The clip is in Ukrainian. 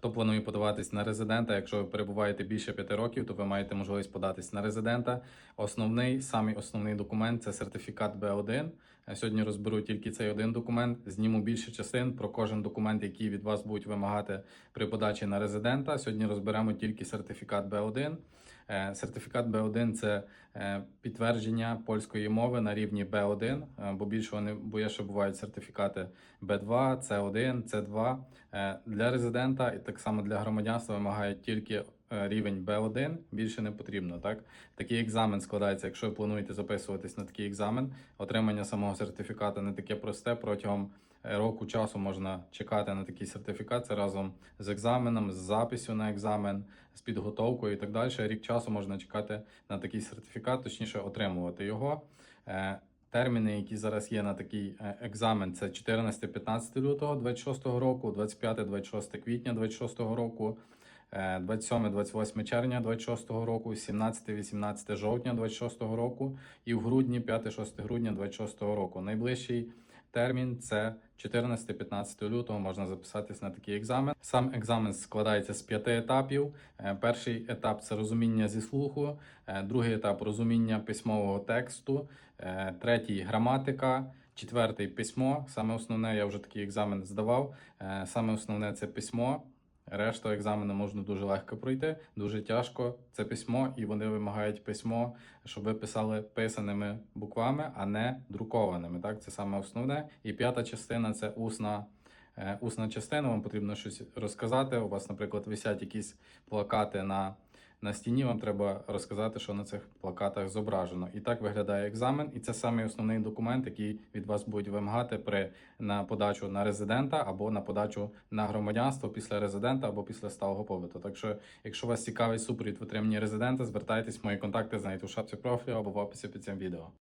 Хто планує подаватись на резидента, якщо ви перебуваєте більше 5 років, то ви маєте можливість податись на резидента. Основний, самий основний документ це сертифікат Б1. Е, Сьогодні розберу тільки цей один документ. Зніму більше частин про кожен документ, який від вас будуть вимагати при подачі на резидента. Сьогодні розберемо тільки сертифікат Б1. Е, Сертифікат Б1 це е, підтвердження польської мови на рівні Б1, е, бо більше вони, бо є ще бувають сертифікати Б2, С1, С2. Е, Для резидента так само для громадянства вимагають тільки е, рівень Б1, більше не потрібно. Так? Такий екзамен складається, якщо ви плануєте записуватись на такий екзамен. Отримання самого сертифіката не таке просте. Протягом е, року часу можна чекати на такий сертифікат. Це разом з екзаменом, з записю на екзамен, з підготовкою і так далі. Рік часу можна чекати на такий сертифікат, точніше отримувати його. Е, Терміни, які зараз є на такий е, екзамен, це 14-15 лютого 26 року, 25-26 квітня 26 року, е, 27-28 червня 26 року, 17-18 жовтня 26 року і в грудні 5-6 грудня 26 року. Найближчий термін це 14-15 лютого можна записатись на такий екзамен. Сам екзамен складається з п'яти етапів. Е, Перший етап це розуміння зі слуху, е, другий етап розуміння письмового тексту, е, третій граматика. Четвертий письмо. Саме основне, я вже такий екзамен здавав. Саме основне це письмо. Решта екзамену можна дуже легко пройти, дуже тяжко. Це письмо, і вони вимагають письмо, щоб ви писали писаними буквами, а не друкованими. Так, це саме основне. І п'ята частина це усна. е, Усна частина, вам потрібно щось розказати. У вас, наприклад, висять якісь плакати на, на стіні. Вам треба розказати, що на цих плакатах зображено. І так виглядає екзамен. І це самий основний документ, який від вас будуть вимагати при на подачу на резидента або на подачу на громадянство після резидента або після сталого побуту. Так що, якщо вас цікавить супровід в отриманні резидента, звертайтесь, мої контакти знайдете у шапці профілю або в описі під цим відео.